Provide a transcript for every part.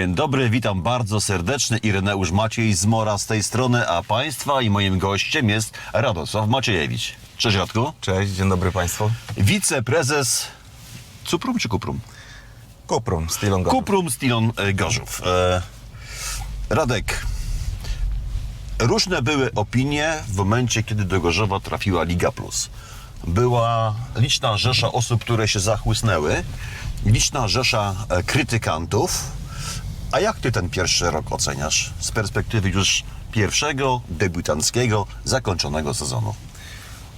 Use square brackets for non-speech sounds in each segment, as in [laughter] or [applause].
Dzień dobry, witam bardzo serdecznie. Ireneusz Maciej z Mora z tej strony, a Państwa i moim gościem jest Radosław Maciejewicz. Cześć Radku. Cześć, dzień dobry Państwu. Wiceprezes Cuprum czy Kuprum? Kuprum, Stilon Gorzów. Kuprum Stilon e, Gorzów. E, Radek, różne były opinie w momencie, kiedy do Gorzowa trafiła Liga Plus. Była liczna rzesza osób, które się zachłysnęły, liczna rzesza e, krytykantów. A jak ty ten pierwszy rok oceniasz z perspektywy już pierwszego, debiutanckiego, zakończonego sezonu?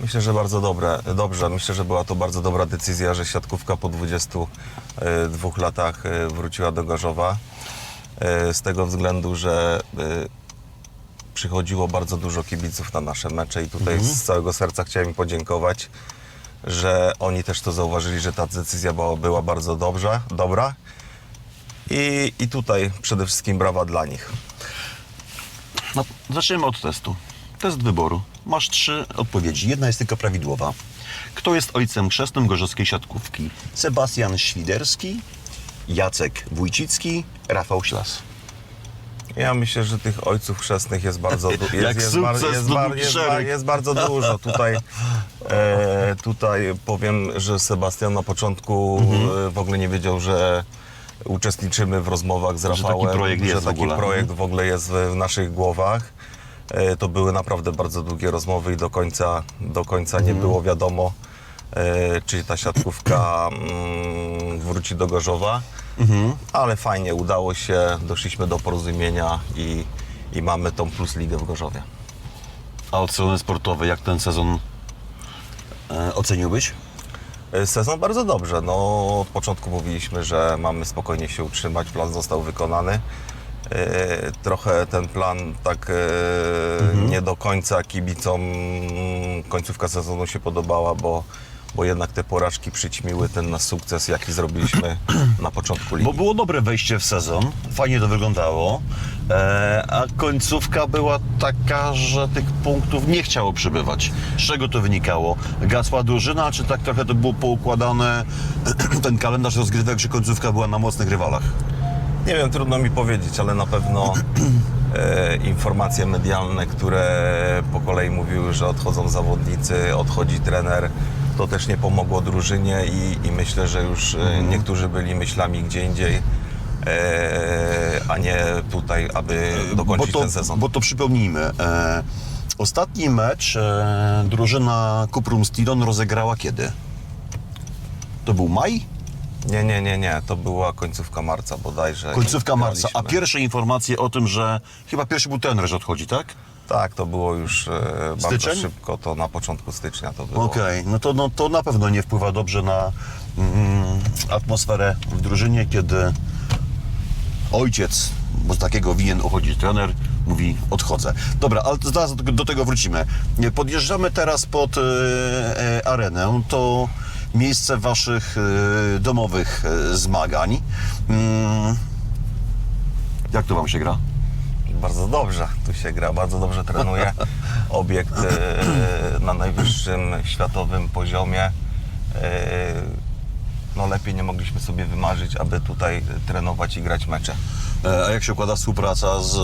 Myślę, że bardzo dobre, dobrze. Myślę, że była to bardzo dobra decyzja, że siatkówka po 22 latach e, wróciła do Gorzowa. E, Z tego względu, że e, przychodziło bardzo dużo kibiców na nasze mecze i tutaj z całego serca chciałem im podziękować, że oni też to zauważyli, że ta decyzja była, była bardzo dobrze, dobra. I, I tutaj przede wszystkim brawa dla nich. No, zacznijmy od testu. Test wyboru. Masz trzy odpowiedzi. Jedna jest tylko prawidłowa. Kto jest ojcem chrzestnym gorzowskiej siatkówki? Sebastian Świderski, Jacek Wójcicki, Rafał Ślas. Ja myślę, że tych ojców chrzestnych jest bardzo du- [laughs] jest, bar- bar- jest bardzo dużo. Tutaj, e, tutaj powiem, że Sebastian na początku Mhm. e, w ogóle nie wiedział, że uczestniczymy w rozmowach z taki Rafałem, projekt że jest w taki ogóle. projekt Mhm. w ogóle jest w, w naszych głowach. E, to były naprawdę bardzo długie rozmowy i do końca, do końca Mhm. nie było wiadomo, e, czy ta siatkówka mm, wróci do Gorzowa. Mhm. Ale fajnie, udało się, doszliśmy do porozumienia i, i mamy tą Plus Ligę w Gorzowie. A od strony sportowej, jak ten sezon e, oceniłbyś? E, Sezon bardzo dobrze. No, od początku mówiliśmy, że mamy spokojnie się utrzymać. Plan został wykonany. E, Trochę ten plan tak e, nie do końca kibicom końcówka sezonu się podobała, bo, bo jednak te porażki przyćmiły ten nasz sukces, jaki zrobiliśmy na początku ligi. Bo było dobre wejście w sezon, fajnie to wyglądało, e, a końcówka była taka, że tych punktów nie chciało przybywać. Z czego to wynikało? Gasła drużyna, czy tak trochę to było poukładane, [clears throat] ten kalendarz rozgrywek, że końcówka była na mocnych rywalach? Nie wiem, trudno mi powiedzieć, ale na pewno e, informacje medialne, które po kolei mówiły, że odchodzą zawodnicy, odchodzi trener, to też nie pomogło drużynie i, i myślę, że już e, niektórzy byli myślami gdzie indziej, e, a nie tutaj, aby dokończyć bo to, ten sezon. Bo to przypomnijmy, e, ostatni mecz e, drużyna Kuprum Stilon rozegrała kiedy? To był maj? Nie, nie, nie, nie, to była końcówka marca bodajże. Końcówka marca. A Graliśmy. pierwsze informacje o tym, że chyba pierwszy był trener, że odchodzi, tak? Tak, to było już e, bardzo Styczeń? szybko, to na początku stycznia to było. Okej, no, to, no to na pewno nie wpływa dobrze na mm, atmosferę w drużynie, kiedy ojciec, bo z takiego winien uchodzić trener, mówi odchodzę. Dobra, ale zaraz do, do tego wrócimy. Nie, Podjeżdżamy teraz pod e, e, arenę. To miejsce waszych e, domowych e, zmagań. Mm, jak to wam się gra? Bardzo dobrze tu się gra, bardzo dobrze trenuje. [laughs] Obiekt e, na najwyższym światowym poziomie. No lepiej nie mogliśmy sobie wymarzyć, aby tutaj trenować i grać mecze. A jak się układa współpraca z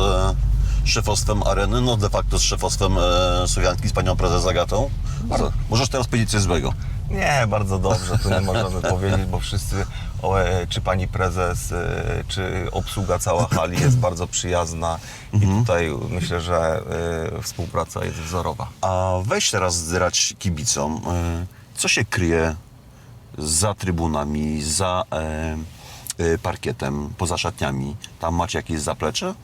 szefostwem areny, no de facto z szefostwem e, Słowianki, z panią prezes Agatą? Bardzo. Możesz teraz powiedzieć coś złego. Nie, bardzo dobrze, tu nie możemy powiedzieć, bo wszyscy, o, e, czy pani prezes, e, czy obsługa cała hali jest bardzo przyjazna i tutaj myślę, że e, współpraca jest wzorowa. A weź teraz zdrać kibicom, e, co się kryje za trybunami, za e, e, parkietem, poza szatniami. Tam macie jakieś zaplecze?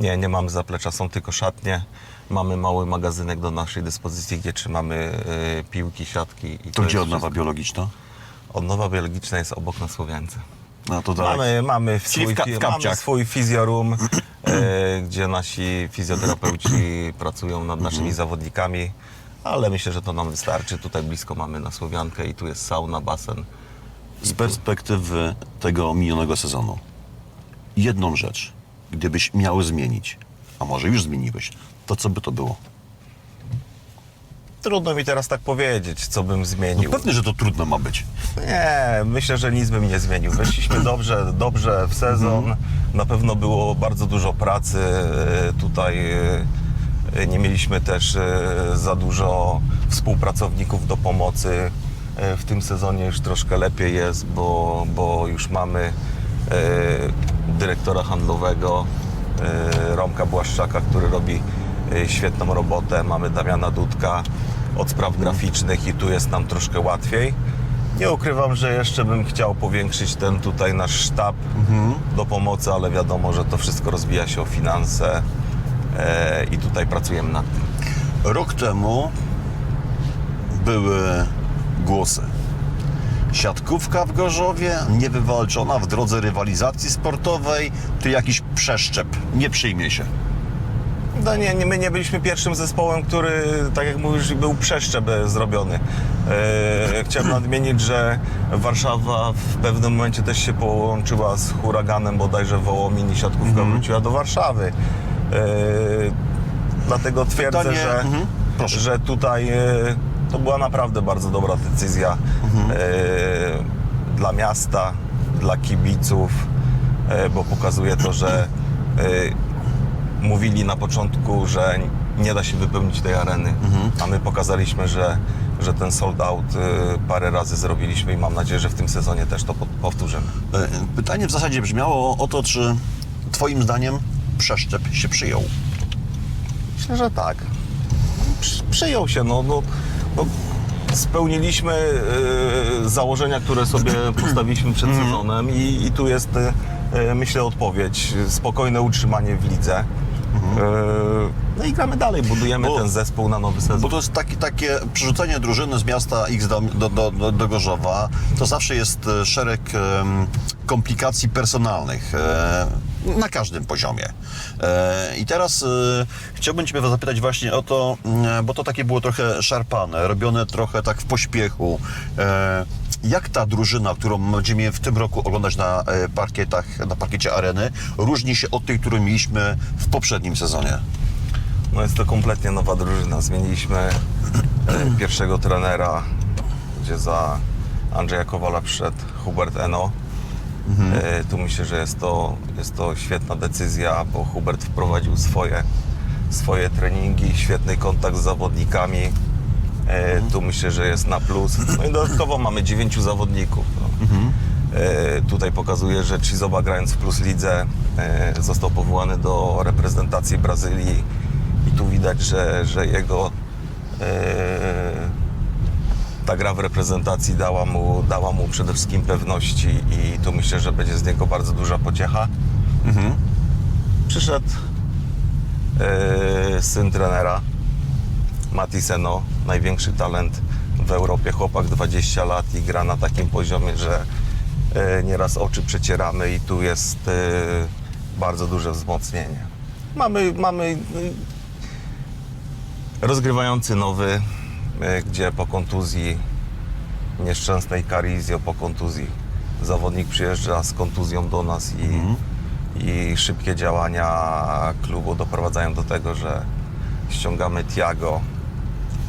Nie, nie mamy zaplecza, są tylko szatnie. Mamy mały magazynek do naszej dyspozycji, gdzie trzymamy y, piłki, siatki. I To gdzie jest odnowa wszystko. biologiczna? Odnowa biologiczna jest obok na Słowiance. No to dalej. Mamy, mamy, Czyli swój, w ka- fi- w kapciach. mamy swój fizjorum, [clears throat] y, gdzie nasi fizjoterapeuci [clears throat] pracują nad naszymi Mhm. zawodnikami, ale myślę, że to nam wystarczy. Tutaj blisko mamy na Słowiankę i tu jest sauna, basen. Z perspektywy tego minionego sezonu, jedną rzecz, gdybyś miał zmienić, a może już zmieniłeś, to co by to było? Trudno mi teraz tak powiedzieć, co bym No zmienił. pewnie, że to trudno ma być. Nie, myślę, że nic bym nie zmienił. Weszliśmy dobrze, dobrze w sezon. Na pewno było bardzo dużo pracy. E, Tutaj e, nie mieliśmy też e, za dużo współpracowników do pomocy. E, W tym sezonie już troszkę lepiej jest, bo, bo już mamy dyrektora handlowego e, Romka Błaszczaka, który robi e, świetną robotę. Mamy Damiana Dudka od spraw graficznych i tu jest nam troszkę łatwiej. Nie ukrywam, że jeszcze bym chciał powiększyć ten tutaj nasz sztab do pomocy, ale wiadomo, że to wszystko rozbija się o finanse e, i tutaj pracujemy nad tym. Rok temu były głosy. Siatkówka w Gorzowie, niewywalczona w drodze rywalizacji sportowej, to jakiś przeszczep. Nie przyjmie się. No nie, nie, my nie byliśmy pierwszym zespołem, który, tak jak mówisz, był przeszczep zrobiony. E, chciałem [clears throat] nadmienić, że Warszawa w pewnym momencie też się połączyła z huraganem, bodajże Wołomin i siatkówka wróciła do Warszawy. E, dlatego twierdzę, Pytanie- że, mhm. Proszę. że tutaj e, to była naprawdę bardzo dobra decyzja e, dla miasta, dla kibiców, e, bo pokazuje to, że e, mówili na początku, że nie da się wypełnić tej areny, a my pokazaliśmy, że, że ten sold out y, parę razy zrobiliśmy i mam nadzieję, że w tym sezonie też to po- powtórzymy. E, Pytanie w zasadzie brzmiało o to, czy Twoim zdaniem przeszczep się przyjął. Myślę, że tak. Przy, przyjął się, no, no, no spełniliśmy y, założenia, które sobie [clears throat] postawiliśmy przed sezonem i, i tu jest, y, y, myślę, odpowiedź. Spokojne utrzymanie w lidze. Y, no i gramy dalej, budujemy Bo- ten zespół na nowy sezon. Bo to jest taki, takie przerzucenie drużyny z miasta X do, do, do, do, do Gorzowa. To zawsze jest e, szereg em, komplikacji personalnych e, na każdym poziomie. E, I teraz e, chciałbym Ciebie zapytać właśnie o to, mm, bo to takie było trochę szarpane, robione trochę tak w pośpiechu. E, jak ta drużyna, którą będziemy w tym roku oglądać na parkietach, na parkiecie areny, różni się od tej, którą mieliśmy w poprzednim sezonie? No jest to kompletnie nowa drużyna. Zmieniliśmy pierwszego trenera, gdzie za Andrzeja Kowala przyszedł Hubert Eno. E, Tu myślę, że jest to, jest to świetna decyzja, bo Hubert wprowadził swoje, swoje treningi, świetny kontakt z zawodnikami. E, Tu myślę, że jest na plus. No i dodatkowo mamy dziewięciu zawodników. No. E, Tutaj pokazuje, że Chizoba grając w Plus Lidze e, został powołany do reprezentacji Brazylii i tu widać, że, że jego e, ta gra w reprezentacji dała mu, dała mu przede wszystkim pewności i tu myślę, że będzie z niego bardzo duża pociecha. Przyszedł e, syn trenera Mati Seno, największy talent w Europie, chłopak 20 lat i gra na takim poziomie, że e, nieraz oczy przecieramy i tu jest e, bardzo duże wzmocnienie. Mamy, mamy y, rozgrywający nowy, gdzie po kontuzji nieszczęsnej Carizio, po kontuzji zawodnik przyjeżdża z kontuzją do nas i, i szybkie działania klubu doprowadzają do tego, że ściągamy Tiago,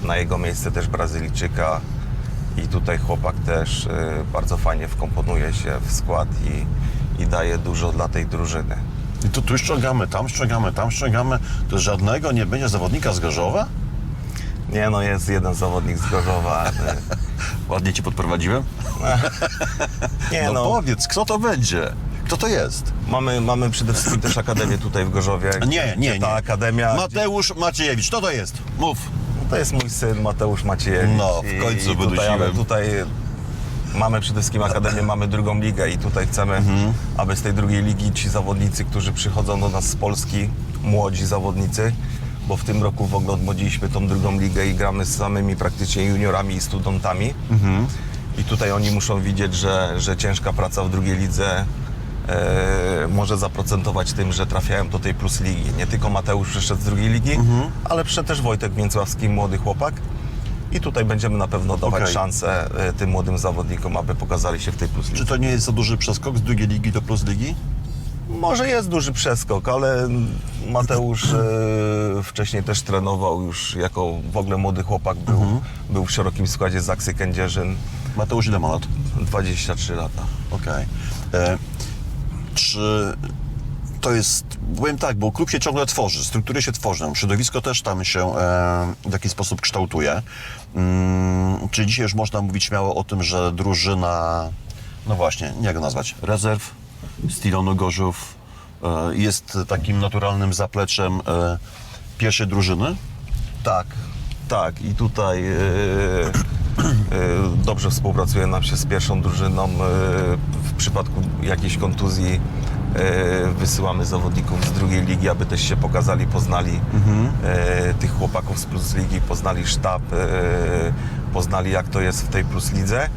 na jego miejsce też Brazylijczyka i tutaj chłopak też y, bardzo fajnie wkomponuje się w skład i, i daje dużo dla tej drużyny. I to tu ściągamy, tam ściągamy, tam ściągamy. To żadnego nie będzie zawodnika z Gorzowa? Nie no, jest jeden zawodnik z Gorzowa. [laughs] Ładnie ci podprowadziłem? [laughs] Nie No, no, powiedz, kto to będzie? Kto to jest? mamy, mamy przede wszystkim też akademię tutaj w Gorzowie. Nie, nie, gdzie Ta nie. akademia, Mateusz Maciejewicz, kto to jest? Mów. To jest mój syn Mateusz Maciejewicz. No, w końcu I tutaj, wydusiłem. ale tutaj mamy przede wszystkim Akademię, mamy drugą ligę i tutaj chcemy, Mhm. aby z tej drugiej ligi ci zawodnicy, którzy przychodzą do nas z Polski, młodzi zawodnicy, bo w tym roku w ogóle odmłodziliśmy tą drugą ligę i gramy z samymi praktycznie juniorami i studentami. Mhm. I tutaj oni muszą widzieć, że, że ciężka praca w drugiej lidze e, może zaprocentować tym, że trafiają do tej plus ligi. Nie tylko Mateusz przyszedł z drugiej ligi, Mhm. ale przyszedł też Wojtek Mięcławski, młody chłopak. I tutaj będziemy na pewno dawać Okej. szansę e, tym młodym zawodnikom, aby pokazali się w tej plus lidze. Czy to nie jest za duży przeskok z drugiej ligi do plus ligi? Może jest duży przeskok, ale Mateusz e, wcześniej też trenował już jako w ogóle młody chłopak. Był, był w szerokim składzie Zaksy Kędzierzyn. Mateusz, ile ma lat? 23 lata. Okej. E, Czy to jest, powiem tak, bo klub się ciągle tworzy, struktury się tworzą, środowisko też tam się e, w jakiś sposób kształtuje. Mm, czy dzisiaj już można mówić śmiało o tym, że drużyna, no właśnie, jak go nazwać, rezerw, Stilonu Gorzów e, jest takim naturalnym zapleczem e, pierwszej drużyny? Tak, tak. I tutaj e, dobrze współpracuje nam się z pierwszą drużyną. W przypadku jakiejś kontuzji wysyłamy zawodników z drugiej ligi, aby też się pokazali, poznali e, tych chłopaków z Plus Ligi, poznali sztab, poznali jak to jest w tej Plus Lidze.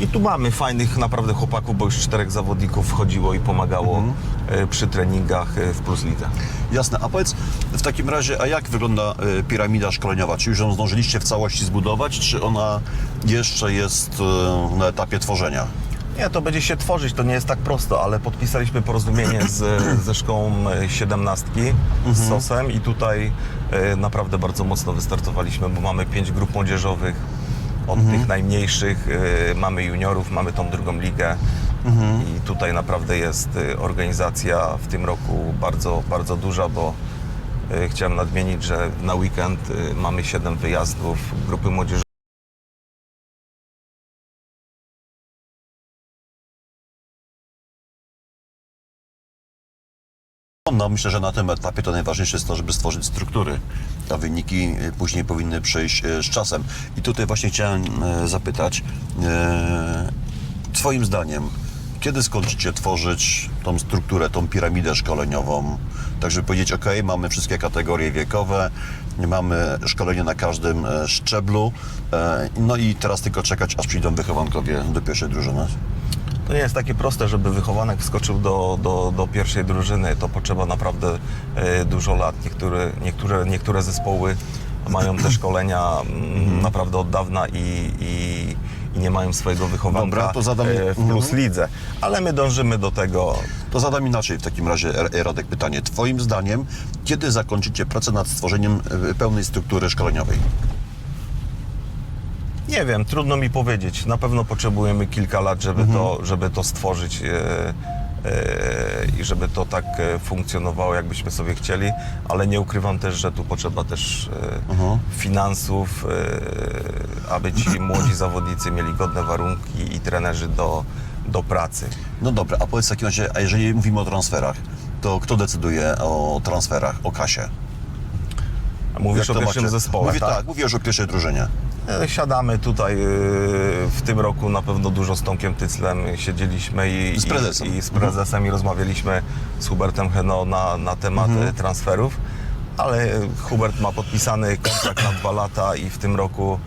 I tu mamy fajnych naprawdę chłopaków, bo już czterech zawodników wchodziło i pomagało e, przy treningach e, w Plus Lidze. Jasne, a powiedz w takim razie, a jak wygląda y, piramida szkoleniowa? Czy już ją zdążyliście w całości zbudować, czy ona jeszcze jest na etapie tworzenia? Nie, to będzie się tworzyć, to nie jest tak prosto, ale podpisaliśmy porozumienie z, ze szkołą e, siedemnastki, z SOS-em i tutaj e, naprawdę bardzo mocno wystartowaliśmy, bo mamy pięć grup młodzieżowych, od tych najmniejszych, e, mamy juniorów, mamy tą drugą ligę i tutaj naprawdę jest e, organizacja w tym roku bardzo, bardzo duża, bo e, chciałem nadmienić, że na weekend mamy siedem wyjazdów grupy młodzieżowej. No, myślę, że na tym etapie to najważniejsze jest to, żeby stworzyć struktury, a wyniki y, później powinny przyjść y, z czasem. I tutaj właśnie chciałem y, zapytać, Twoim zdaniem, kiedy skończycie tworzyć tą strukturę, tą piramidę szkoleniową, tak żeby powiedzieć, ok, mamy wszystkie kategorie wiekowe, mamy szkolenie na każdym e, szczeblu, e, no i teraz tylko czekać, aż przyjdą wychowankowie do pierwszej drużyny. To nie jest takie proste, żeby wychowanek wskoczył do, do, do pierwszej drużyny. To potrzeba naprawdę e, dużo lat. Niektóre, niektóre, niektóre zespoły mają te szkolenia mm, naprawdę od dawna i, i, i nie mają swojego wychowanka Dobra, to zadam- e, w plus lidze. Ale my dążymy do tego. To zadam inaczej w takim razie, Radek, pytanie. Twoim zdaniem, kiedy zakończycie pracę nad stworzeniem e, pełnej struktury szkoleniowej? Nie wiem, trudno mi powiedzieć. Na pewno potrzebujemy kilka lat, żeby, to, żeby to stworzyć e, e, i żeby to tak e, funkcjonowało, jakbyśmy sobie chcieli, ale nie ukrywam też, że tu potrzeba też finansów, aby ci [clears throat] młodzi zawodnicy mieli godne warunki i trenerzy do, do pracy. No dobra, a powiedz w takim razie, a jeżeli mówimy o transferach, to kto decyduje o transferach, o kasie? Mówisz Jak o to pierwszym macie? zespole, Mówię, tak? tak, mówię już o pierwszej drużynie. E, Siadamy tutaj e, w tym roku na pewno dużo z Tomkiem Tyclem siedzieliśmy i Z prezesem. i, i z prezesem i rozmawialiśmy z Hubertem Heno na, na temat Mhm. e, transferów, ale Hubert ma podpisany kontrakt na dwa lata i w tym roku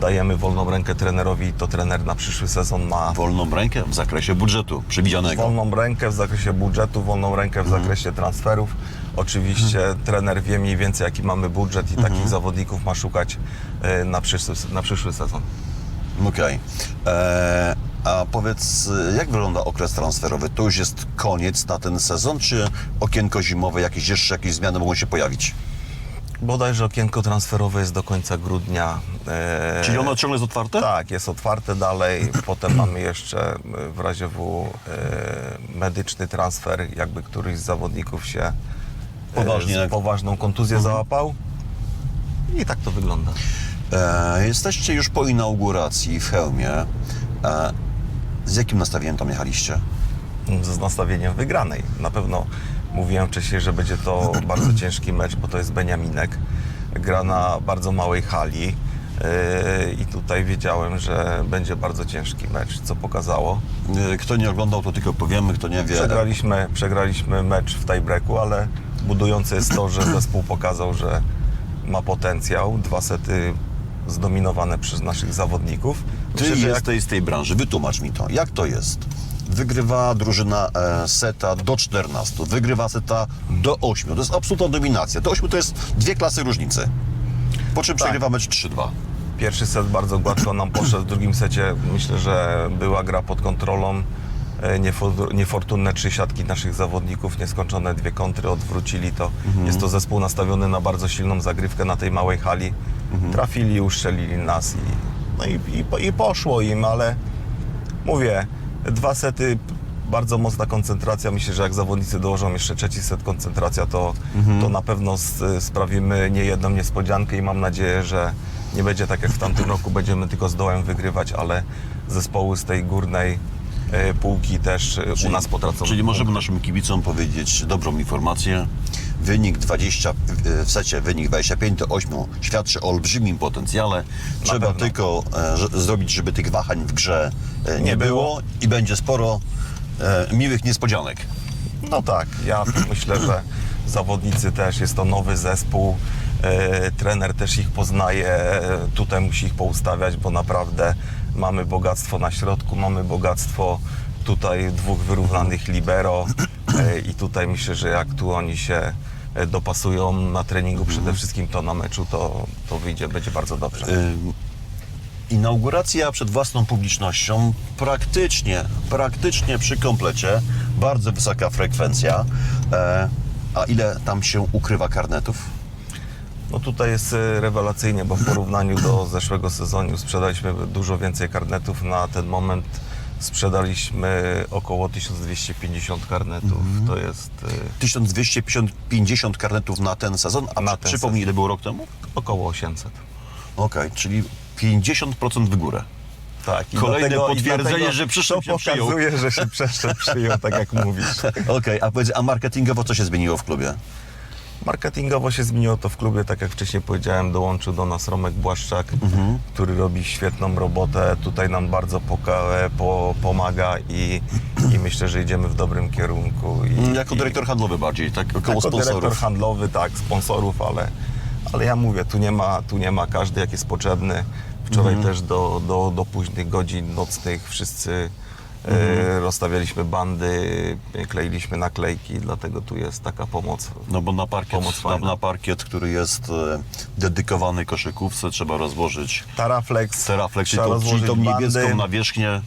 dajemy wolną rękę trenerowi, to trener na przyszły sezon ma Wolną rękę w zakresie budżetu przewidzianego. wolną rękę w zakresie budżetu, wolną rękę w Mhm. zakresie transferów. Oczywiście trener wie mniej więcej jaki mamy budżet i Mhm. takich zawodników ma szukać e, na przyszły, na przyszły sezon. Okej. E, A powiedz, jak wygląda okres transferowy? To już jest koniec na ten sezon, czy okienko zimowe, jakieś jeszcze jakieś zmiany mogą się pojawić? Bodajże okienko transferowe jest do końca grudnia. E, Czyli ono ciągle jest otwarte? Tak, jest otwarte dalej. [clears throat] Potem mamy jeszcze w razie W medyczny transfer, jakby któryś z zawodników się Poważnie. z poważną kontuzję załapał. I tak to wygląda. E, jesteście już po inauguracji w Chełmie. E, z jakim nastawieniem tam jechaliście? z nastawieniem wygranej. Na pewno mówiłem wcześniej, że będzie to [clears throat] bardzo ciężki mecz, bo to jest Beniaminek. Gra na bardzo małej hali yy, i tutaj wiedziałem, że będzie bardzo ciężki mecz, co pokazało. E, Kto nie oglądał, to tylko powiemy, kto nie wie. Przegraliśmy, przegraliśmy mecz w tiebreaku, ale budujące jest to, że zespół pokazał, że ma potencjał. Dwa sety zdominowane przez naszych zawodników. Ty Myślę, że jak- jesteś z tej branży, wytłumacz mi to. Jak to jest? Wygrywa drużyna e, seta do 14, wygrywa seta do 8. To jest absolutna dominacja. Do 8 to jest dwie klasy różnicy. Po czym przegrywa mecz 3-2. Pierwszy set bardzo gładko nam poszedł, w drugim secie myślę, że była gra pod kontrolą. E, niefor- niefortunne trzy siatki naszych zawodników, nieskończone dwie kontry odwrócili to. Jest to zespół nastawiony na bardzo silną zagrywkę na tej małej hali. Trafili, uszczelili nas i, no i, i, i poszło im, ale mówię, dwa sety, bardzo mocna koncentracja. Myślę, że jak zawodnicy dołożą jeszcze trzeci set koncentracja, to, to na pewno sprawimy niejedną niespodziankę i mam nadzieję, że nie będzie tak jak w tamtym roku, będziemy tylko z dołem wygrywać, ale zespoły z tej górnej półki też e, u nas potracą. Czyli możemy naszym kibicom powiedzieć dobrą informację. Wynik 20, w secie wynik 25 do 8 świadczy o olbrzymim potencjale. Trzeba pewno. tylko e, zrobić, żeby tych wahań w grze e, nie, Nie było. było. i będzie sporo e, miłych niespodzianek. No tak, ja myślę, że zawodnicy też, jest to nowy zespół, e, trener też ich poznaje, e, tutaj musi ich poustawiać, bo naprawdę mamy bogactwo na środku, mamy bogactwo tutaj dwóch wyrównanych libero e, i tutaj myślę, że jak tu oni się e, dopasują na treningu przede wszystkim, to na meczu to, to wyjdzie, będzie bardzo dobrze. Ym, Inauguracja przed własną publicznością praktycznie, praktycznie przy komplecie, bardzo wysoka frekwencja. E, a ile tam się ukrywa karnetów? No tutaj jest e, rewelacyjnie, bo w porównaniu do zeszłego sezonu sprzedaliśmy dużo więcej karnetów. Na ten moment sprzedaliśmy około 1250 karnetów. To jest e, 1250 karnetów na ten sezon, a Na ten przypomnij ile było rok temu? około 800. Okej, czyli 50% w górę. Tak. i Kolejne dlatego- i potwierdzenie, dlatego że przyszedł się przyjął. pokazuje, że się przeszedł, przyjął, tak jak mówisz. [laughs] Okej, a powiedz, a marketingowo co się zmieniło w klubie? Marketingowo się zmieniło to w klubie, tak jak wcześniej powiedziałem, dołączył do nas Romek Błaszczak, który robi świetną robotę. Tutaj nam bardzo poka- po, pomaga i, i myślę, że idziemy w dobrym kierunku. I, Jako i, dyrektor handlowy bardziej, tak? Koło jako dyrektor sponsorów. handlowy, tak, sponsorów, ale, ale ja mówię, tu nie, ma, tu nie ma każdy, jak jest potrzebny. Wczoraj Mhm. też do, do, do późnych godzin nocnych wszyscy Mhm. rozstawialiśmy bandy, kleiliśmy naklejki, dlatego tu jest taka pomoc. No bo na parkiet, Pomoc na, fajna. na parkiet, który jest e, dedykowany koszykówce, trzeba rozłożyć Taraflex, teraflex, czyli, trzeba tą- czyli rozłożyć tą niebieską bandy, nawierzchnię,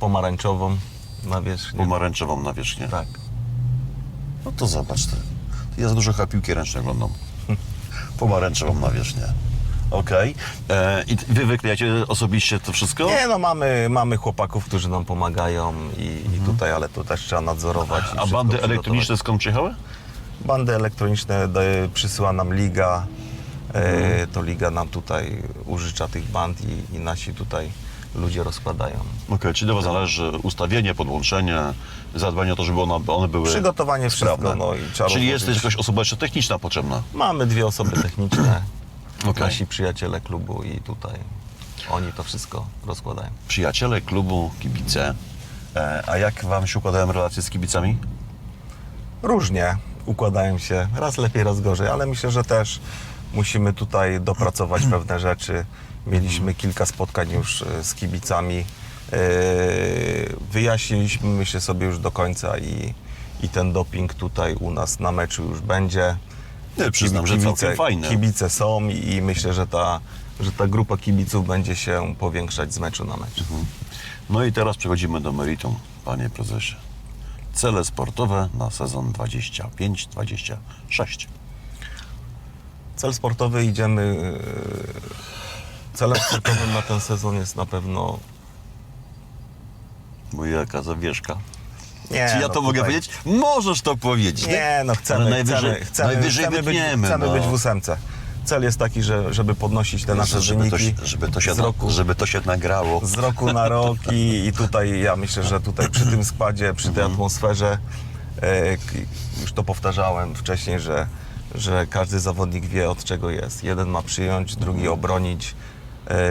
pomarańczową nawierzchnię. pomarańczową nawierzchnię. tak. No to zobacz ty. Ja za dużo chyba piłki ręczne oglądam. [laughs] Pomarańczową nawierzchnię. Okej. E, I wy wyklejacie osobiście to wszystko? Nie no, mamy, mamy chłopaków, którzy nam pomagają i, i tutaj, ale to też trzeba nadzorować. i Mhm. A wszystko bandy przygotować. elektroniczne skąd przyjechały? Bandy elektroniczne daje, przysyła nam liga. Mhm. E, to liga nam tutaj użycza tych band i, i nasi tutaj ludzie rozkładają. Okej, czyli do Was zależy ustawienie, podłączenie, zadbanie o to, żeby one, one były Przygotowanie wszystko, sprawne. no i trzeba Czyli jest rozłożyć. też jakaś osoba jeszcze techniczna potrzebna. Mamy dwie osoby techniczne, Okej. nasi przyjaciele klubu i tutaj oni to wszystko rozkładają. Przyjaciele klubu, kibice. E, a jak Wam się układają relacje z kibicami? Różnie układają się, raz lepiej, raz gorzej, ale myślę, że też musimy tutaj dopracować pewne rzeczy. Mieliśmy kilka spotkań już e, z kibicami. E, Wyjaśniliśmy, myślę sobie już do końca i, i ten doping tutaj u nas na meczu już będzie. Nie, przyznam, że całkiem fajne. Kibice są i myślę, że ta, że ta grupa kibiców będzie się powiększać z meczu na mecz. No i teraz przechodzimy do meritum, Panie Prezesie. Cele sportowe na sezon 25-26. Cel sportowy idziemy. e, Celem sportowym na ten sezon jest na pewno. Bo jaka zawieszka. Nie, Czy ja no to mogę tutaj- powiedzieć? Możesz to powiedzieć. Nie, no chcemy, Ale najwyżej, chcemy, chcemy, najwyżej chcemy, być, wytniemy. chcemy no. być w ósemce. Cel jest taki, że, żeby podnosić te nasze żeby, to, wyniki się- żeby, to się, z, roku, żeby to się nagrało. z roku na rok i, i tutaj ja myślę, że tutaj przy tym składzie, przy tej atmosferze, e, k- już to powtarzałem wcześniej, że, że każdy zawodnik wie od czego jest. Jeden ma przyjąć, drugi obronić,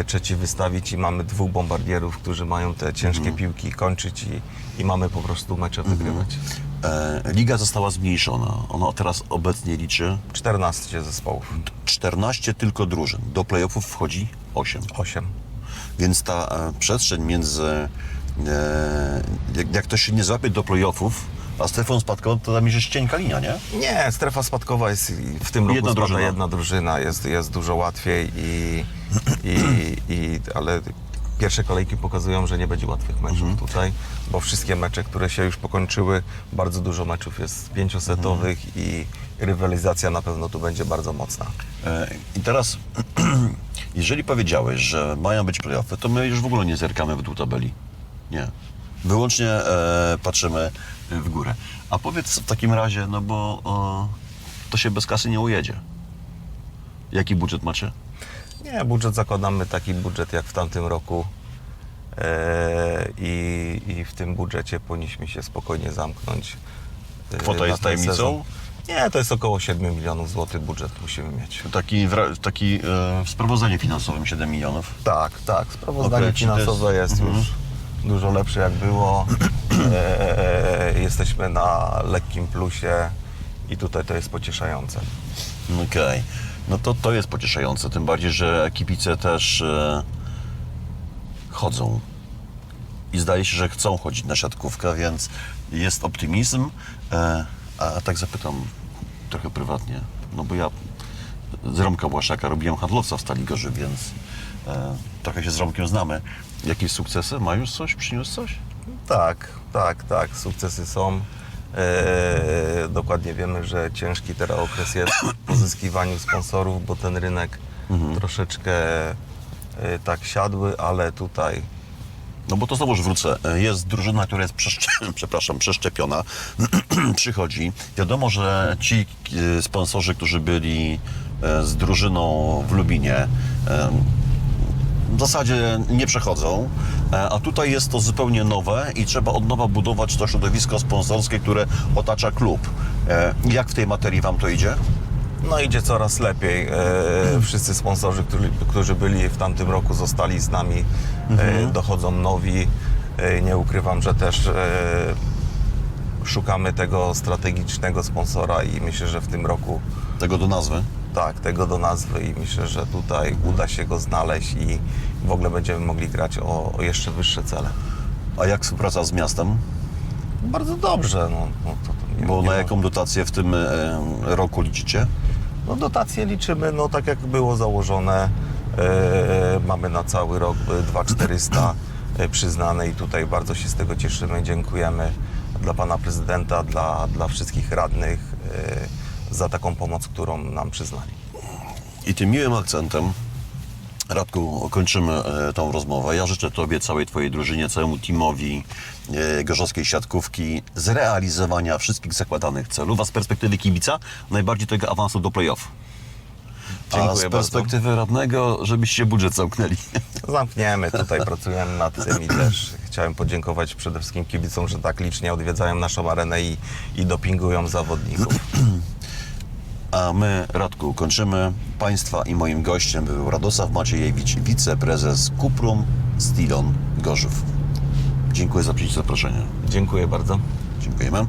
trzeci wystawić i mamy dwóch bombardierów, którzy mają te ciężkie piłki kończyć i, i mamy po prostu mecze wygrywać. E, Liga została zmniejszona. Ona teraz obecnie liczy 14 zespołów, 14 tylko drużyn. Do playoffów wchodzi 8. 8. Więc ta e, przestrzeń między. E, jak, jak ktoś się nie złapie do playoffów, a strefą spadkową, to tam jest cienka linia, nie? Nie, strefa spadkowa jest w tym roku Jedna spada drużyna. jedna drużyna, jest, jest dużo łatwiej i, i, i ale pierwsze kolejki pokazują, że nie będzie łatwych meczów Mhm. tutaj, bo wszystkie mecze, które się już pokończyły, bardzo dużo meczów jest pięciosetowych Mhm. i rywalizacja na pewno tu będzie bardzo mocna. E, I teraz, [clears throat] jeżeli powiedziałeś, że mają być playoffy, to my już w ogóle nie zerkamy w dół tabeli. Nie. Wyłącznie e, patrzymy w górę. A powiedz w takim razie, no bo o, to się bez kasy nie ujedzie. Jaki budżet macie? Nie, budżet zakładamy taki budżet jak w tamtym roku e, i, i w tym budżecie powinniśmy się spokojnie zamknąć. e, Kwota na jest ten tajemnicą? sezon. Nie, to jest około 7 milionów złotych budżet musimy mieć. Taki, wra- taki e, w sprawozdaniu finansowym 7 milionów. Tak, tak. Sprawozdanie Okej, czy to finansowe jest- jest, mhm. już dużo lepsze jak było. E, jesteśmy na lekkim plusie i tutaj to jest pocieszające. Okej. No to to jest pocieszające, tym bardziej, że kibice też e, chodzą. I zdaje się, że chcą chodzić na siatkówkę, więc jest optymizm. E, a tak zapytam trochę prywatnie, no bo ja z Romka Błaszaka robiłem handlowca w Stali Gorzów, więc e, trochę się z Romkiem znamy. Jakieś sukcesy? Ma już coś? Przyniósł coś? Tak, tak, tak. Sukcesy są. E, dokładnie wiemy, że ciężki teraz okres jest w pozyskiwaniu sponsorów, bo ten rynek troszeczkę e, tak siadły, ale tutaj No bo to znowuż wrócę. Jest drużyna, która jest [clears throat] przepraszam, przeszczepiona. [clears throat] Przychodzi. Wiadomo, że ci e, sponsorzy, którzy byli e, z drużyną w Lubinie, e, w zasadzie nie przechodzą, e, a tutaj jest to zupełnie nowe i trzeba od nowa budować to środowisko sponsorskie, które otacza klub. E, Jak w tej materii Wam to idzie? No idzie coraz lepiej. E, wszyscy sponsorzy, którzy, którzy byli w tamtym roku, zostali z nami. E, dochodzą nowi. E, nie ukrywam, że też e, szukamy tego strategicznego sponsora i myślę, że w tym roku Tego do nazwy. Tak, tego do nazwy i myślę, że tutaj uda się go znaleźć i w ogóle będziemy mogli grać o, o jeszcze wyższe cele. A jak współpraca z miastem? Bardzo dobrze. No, no, to, to nie, Bo nie na ma- jaką dotację w tym e, roku liczycie? No dotacje liczymy, no tak jak było założone. E, mamy na cały rok e, 2400 e, przyznane i tutaj bardzo się z tego cieszymy. Dziękujemy dla pana prezydenta, dla, dla wszystkich radnych e, za taką pomoc, którą nam przyznali. I tym miłym akcentem, Radku, kończymy e, tą rozmowę. Ja życzę Tobie, całej Twojej drużynie, całemu teamowi e, gorzowskiej siatkówki zrealizowania wszystkich zakładanych celów, a z perspektywy kibica najbardziej tego awansu do play-off. A Dziękuję z bardzo. perspektywy radnego, żebyście budżet zamknęli. [laughs] Zamkniemy, tutaj pracujemy nad tym i też chciałem podziękować przede wszystkim kibicom, że tak licznie odwiedzają naszą arenę i, i dopingują zawodników. [clears throat] A my, Radku, kończymy. Państwa i moim gościem był Radosław Maciejewicz, wiceprezes Kuprum Stilon Gorzów. Dziękuję za przyjęcie zaproszenia. Dziękuję bardzo. Dziękujemy.